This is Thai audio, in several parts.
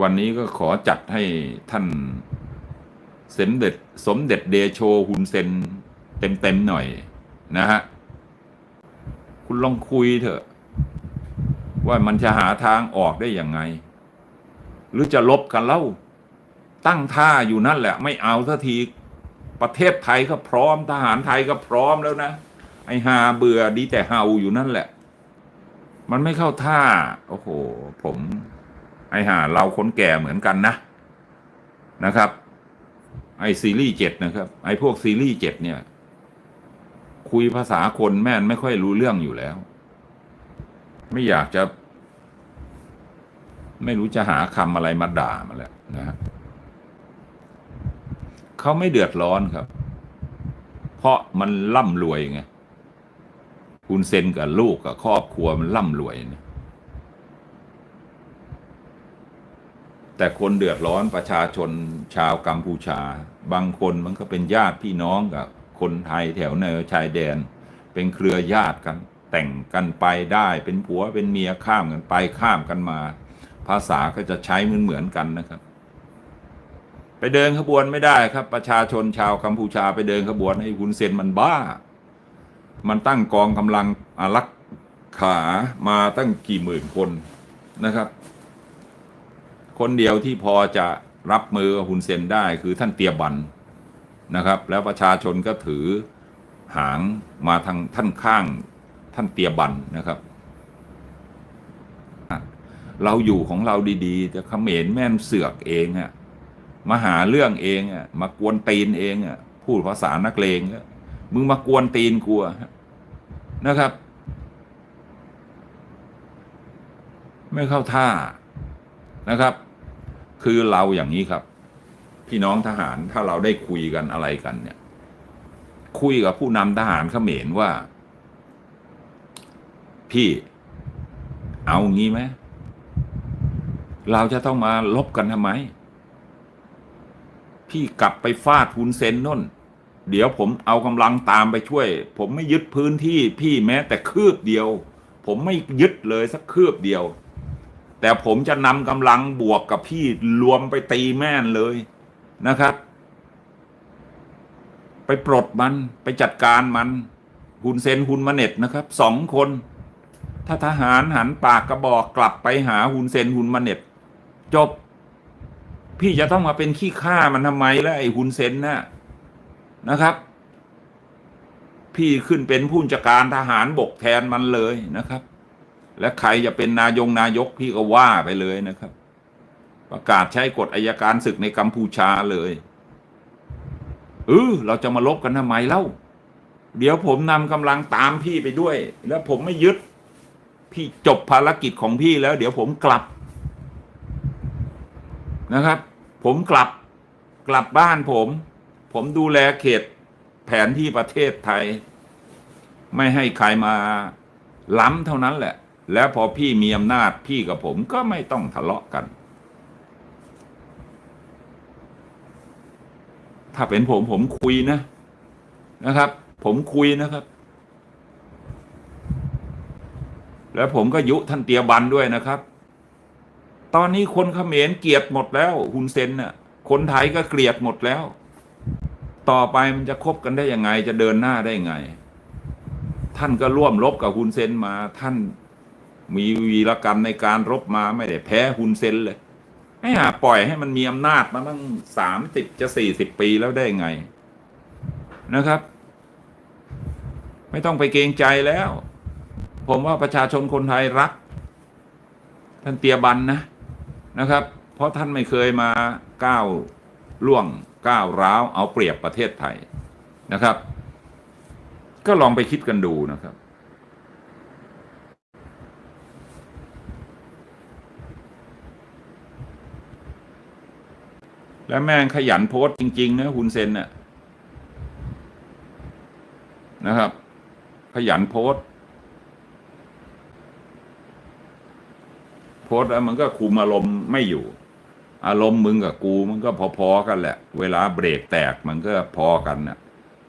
วันนี้ก็ขอจัดให้ท่านสมเด็จสมเด็จเดโชฮุนเซนเต็มๆหน่อยนะฮะ คุณลองคุยเถอะ ว่ามันจะหาทางออกได้ยังไง หรือจะลบกันเล่า ตั้งท่าอยู่นั่นแหละ ไม่เอาสักที ประเทศไทยก็พร้อม ทหารไทยก็พร้อมแล้วนะ ไอ้หาเบื่อดีแต่เฮาอยู่นั่นแหละ มันไม่เข้าท่า โอ้โห ผม ไอห่า เราคนแก่เหมือนกันนะ นะครับ ไอซีรีส์เจ็ดนะครับ ไอพวกซีรีส์เจ็ดเนี่ย คุยภาษาคนแม่นไม่ค่อยรู้เรื่องอยู่แล้ว ไม่อยากจะ ไม่รู้จะหาคำอะไรมาด่ามาแล้วนะฮะเขาไม่เดือดร้อนครับ เพราะมันร่ำรวยไง คุณเซนกับลูกกับครอบครัวมันร่ำรวยเนี่ยแต่คนเดือดร้อนประชาชนชาวกัมพูชา บางคนมันก็เป็นญาติพี่น้องกับคนไทยแถวแนวชายแดน เป็นเครือญาติกัน แต่งกันไปได้เป็นผัวเป็นเมียข้ามกันไปข้ามกันมา ภาษาก็จะใช้เหมือนเหมือนกันนะครับ ไปเดินขบวนไม่ได้ครับ ประชาชนชาวกัมพูชาไปเดินขบวนให้คุณเซนมันบ้า มันตั้งกองกำลังอารักขามาตั้งกี่หมื่นคนนะครับ คนเดียวที่พอจะรับมือฮุนเซนได้คือท่านเตียบันนะครับ แล้วประชาชนก็ถือหางมาทางท่านข้างท่านเตียบันนะครับ เราอยู่ของเราดีๆจะเขมรแม่นเสือกเองอะมาหาเรื่องเองอะมากวนตีนเองอะพูดภาษานักเลงมึงมากวนตีนกูอะ นะครับ ไม่เข้าท่านะครับ คือเราอย่างนี้ครับ พี่น้องทหารถ้าเราได้คุยกันอะไรกันเนี่ย คุยกับผู้นำทหารเขมรว่า พี่เอางี้ไหมเราจะต้องมาลบกันทำไม พี่กลับไปฟาดฮุนเซนน่น เดี๋ยวผมเอากำลังตามไปช่วย ผมไม่ยึดพื้นที่พี่แม้แต่คืบเดียว ผมไม่ยึดเลยสักคืบเดียว แต่ผมจะนำกำลังบวกกับพี่รวมไปตีแม่นเลยนะครับ ไปปลดมันไปจัดการมันฮุนเซนฮุนมาเน็ตนะครับสองคน ถ้าทหารหันปากกระบอกกลับไปหาฮุนเซนฮุนมาเน็ตจบ พี่จะต้องมาเป็นขี้ข้ามันทำไมแล้วไอ้ฮุนเซนน่ะ นะครับ พี่ขึ้นเป็นผู้จัดการทหารบกแทนมันเลยนะครับ และใครจะเป็นนายงนายกพี่ก็ว่าไปเลยนะครับ ประกาศใช้กฎอายการศึกในกัมพูชาเลยเออเราจะมาลบกันทำไมเล่า เดี๋ยวผมนำกำลังตามพี่ไปด้วย แล้วผมไม่ยึด พี่จบภารกิจของพี่แล้ว เดี๋ยวผมกลับนะครับ ผมกลับกลับบ้านผม ผมดูแลเขตแผนที่ประเทศไทย ไม่ให้ใครมาล้ำเท่านั้นแหละ แล้วพอพี่มีอำนาจพี่กับผมก็ไม่ต้องทะเลาะกัน ถ้าเป็นผมผมคุยนะนะครับ ผมคุยนะครับ แล้วผมก็ยุท่านเตียบันด้วยนะครับ ตอนนี้คนเขมรเกลียดหมดแล้วฮุนเซนน่ะ คนไทยก็เกลียดหมดแล้ว ต่อไปมันจะคบกันได้ยังไง จะเดินหน้าได้ยังไง ท่านก็ร่วมรบกับฮุนเซนมา ท่านมีวีรกรรมในการรบมาไม่ได้แพ้ฮุนเซนเลยให้หาปล่อยให้มันมีอำนาจมาตั้งสามสิบจะสี่สิบปีแล้วได้ไงนะครับ ไม่ต้องไปเกรงใจแล้ว ผมว่าประชาชนคนไทยรัก ท่านเตียบันนะนะครับ เพราะท่านไม่เคยมาก้าว ล่วงก้าวร้าวเอาเปรียบประเทศไทยนะครับ ก็ลองไปคิดกันดูนะครับ แล้วแม่งขยันโพสต์จริง ๆ นะฮุนเซนน่ะนะครับ ขยันโพสต์โพสต์แล้วมันก็คุมอารมณ์ไม่อยู่ อารมณ์มึงกับกูมันก็พอๆกันแหละ เวลาเบรกแตกมันก็พอกันน่ะ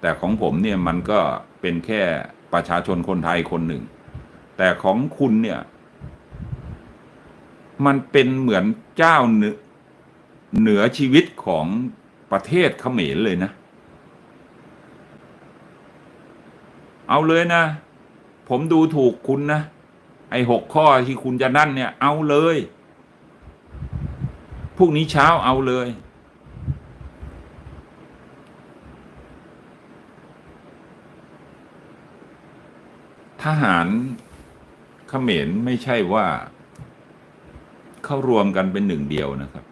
แต่ของผมเนี่ยมันก็เป็นแค่ประชาชนคนไทยคนหนึ่ง แต่ของคุณเนี่ย มันเป็นเหมือนเจ้าเหนือเหนือชีวิตของประเทศเขมรเลยนะ เอาเลยนะ ผมดูถูกคุณนะ ไอ้หกข้อที่คุณจะนั่นเนี่ย เอาเลย พรุ่งนี้เช้าเอาเลย ทหารเขมรไม่ใช่ว่า เข้ารวมกันเป็นหนึ่งเดียวนะครับ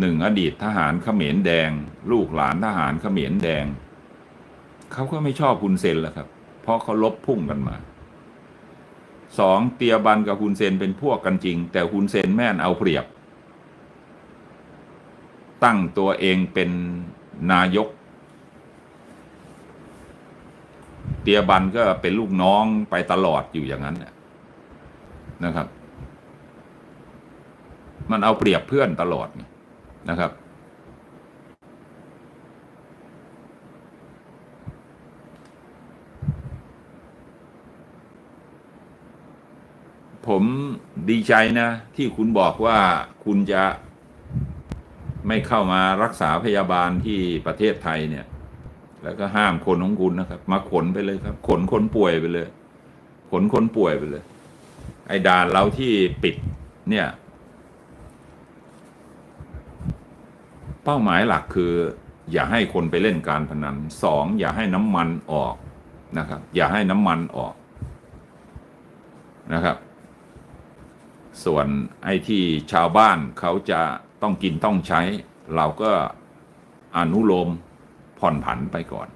หนึ่งอดีตทหารเขมรแดง ลูกหลานทหารเขมรแดง เขาก็ไม่ชอบคุณเซนแล้วครับ เพราะเขาลบพุ่งกันมาสองเตียบันกับคุณเซนเป็นพวกกันจริง แต่คุณเซนแม่นเอาเปรียบ ตั้งตัวเองเป็นนายก เตียบันก็เป็นลูกน้องไปตลอดอยู่อย่างนั้นนะครับ มันเอาเปรียบเพื่อนตลอดนะครับ ผมดีใจนะ ที่คุณบอกว่าคุณจะ ไม่เข้ามารักษาพยาบาลที่ประเทศไทยเนี่ย แล้วก็ห้ามคนของคุณนะครับ มาขนไปเลยครับ ขนคนป่วยไปเลย ขนคนป่วยไปเลย ไอ้ด่านเราที่ปิดเนี่ย เป้าหมายหลักคือ อย่าให้คนไปเล่นการพนันสองอย่าให้น้ำมันออกนะครับ อย่าให้น้ำมันออกนะครับ ส่วนไอ้ที่ชาวบ้านเขาจะ ต้องกินต้องใช้ เราก็อนุโลมผ่อนผันไปก่อน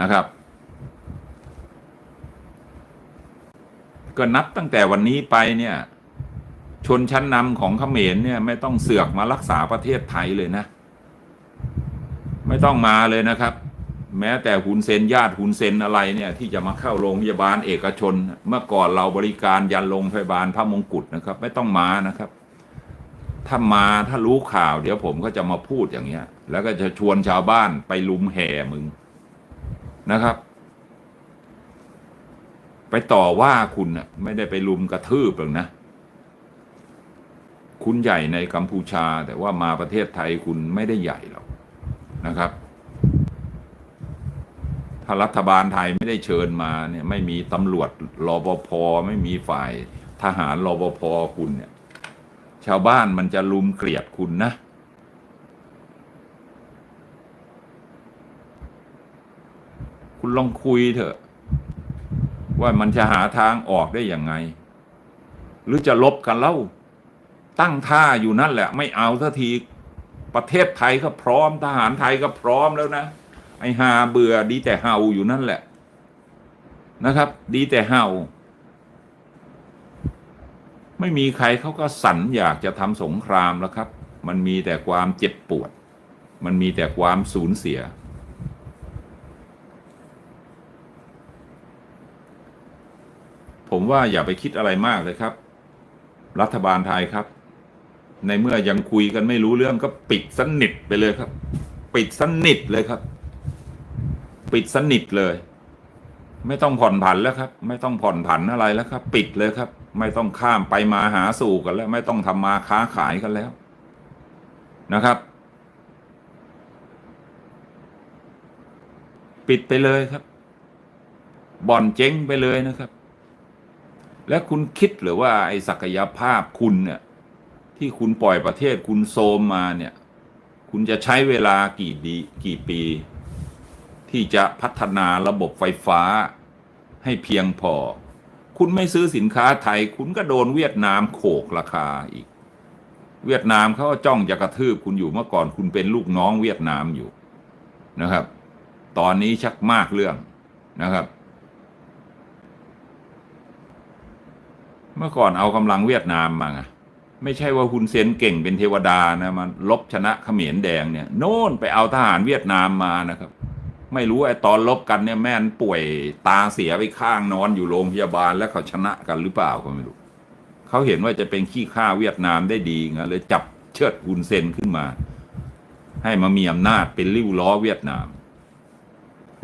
นะครับ ก็นับตั้งแต่วันนี้ไปเนี่ย ชนชั้นนำของขเขมรเนี่ยไม่ต้องเสือกมารักษาประเทศไทยเลยนะ ไม่ต้องมาเลยนะครับ แม้แต่หุนเซนญาติหุนเซนอะไรเนี่ยที่จะมาเข้าโรงพยาบาลเอกชน เมื่อก่อนเราบริการยันโรงพยาบาลพระมงกุฎนะครับ ไม่ต้องมานะครับ ถ้ามาถ้ารู้ข่าวเดี๋ยวผมก็จะมาพูดอย่างเงี้ย แล้วก็จะชวนชาวบ้านไปลุมแห่มึงนะครับ ไปต่อว่าคุณนะไม่ได้ไปลุมกระทืบหรอกนะ คุณใหญ่ในกัมพูชา แต่ว่ามาประเทศไทยคุณไม่ได้ใหญ่หรอกนะครับ ถ้ารัฐบาลไทยไม่ได้เชิญมาเนี่ย ไม่มีตำรวจรปภไม่มีฝ่ายทหารรปภคุณเนี่ย ชาวบ้านมันจะลุมเกลียดคุณนะ คุณลองคุยเถอะ ว่ามันจะหาทางออกได้ยังไง หรือจะลบกันเล่า ตั้งท่าอยู่นั่นแหละ ไม่เอาสักทีประเทศไทยก็พร้อม ทหารไทยก็พร้อมแล้วนะ ไอ้หาเบื่อดีแต่เห่าอยู่นั่นแหละนะครับ ดีแต่เห่า ไม่มีใครเขาก็สันอยากจะทำสงครามแล้วครับ มันมีแต่ความเจ็บปวด มันมีแต่ความสูญเสีย ผมว่าอย่าไปคิดอะไรมากเลยครับ รัฐบาลไทยครับ ในเมื่อยังคุยกันไม่รู้เรื่องก็ปิดสนิทไปเลยครับ ปิดสนิทเลยครับ ปิดสนิทเลย ไม่ต้องผ่อนผันแล้วครับ ไม่ต้องผ่อนผันอะไรแล้วครับ ปิดเลยครับ ไม่ต้องข้ามไปมาหาสู่กันแล้ว ไม่ต้องทำมาค้าขายกันแล้วนะครับ ปิดไปเลยครับ บ่อนเจ๊งไปเลยนะครับ และคุณคิดหรือว่าไอ้ศักยภาพคุณเนี่ยที่คุณปล่อยประเทศคุณโซมมาเนี่ย คุณจะใช้เวลากี่ดีกี่ปี ที่จะพัฒนาระบบไฟฟ้าให้เพียงพอ คุณไม่ซื้อสินค้าไทย คุณก็โดนเวียดนามโขกราคาอีก เวียดนามเขาก็จ้องจะกระทืบคุณอยู่เมื่อก่อนคุณเป็นลูกน้องเวียดนามอยู่นะครับ ตอนนี้ชักมากเรื่องนะครับ เมื่อก่อนเอากำลังเวียดนามมาไงไม่ใช่ว่าคุณเซนเก่งเป็นเทวดานะมันลบชนะเขมรแดงเนี่ย โน่นไปเอาทหารเวียดนามมานะครับ ไม่รู้ไอ้ตอนลบกันเนี่ยแม่นป่วยตาเสียไปข้างนอนอยู่โรงพยาบาลแล้วเขาชนะกันหรือเปล่าก็ไม่รู้เขาเห็นว่าจะเป็นขี้ข้าเวียดนามได้ดีไงเลยจับเชิดคุณเซนขึ้นมา ให้มามีอำนาจเป็นริ้วล้อเวียดนาม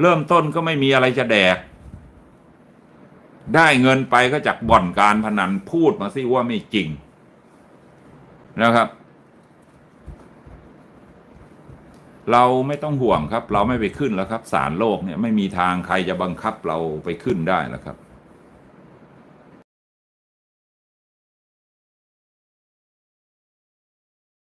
เริ่มต้นก็ไม่มีอะไรจะแดก ได้เงินไปก็จากบ่อนการพนันพูดมาสิว่าไม่จริงนะครับ เราไม่ต้องห่วงครับ เราไม่ไปขึ้นแล้วครับศาลโลกเนี่ยไม่มีทางใครจะบังคับเราไปขึ้นได้แล้วครับ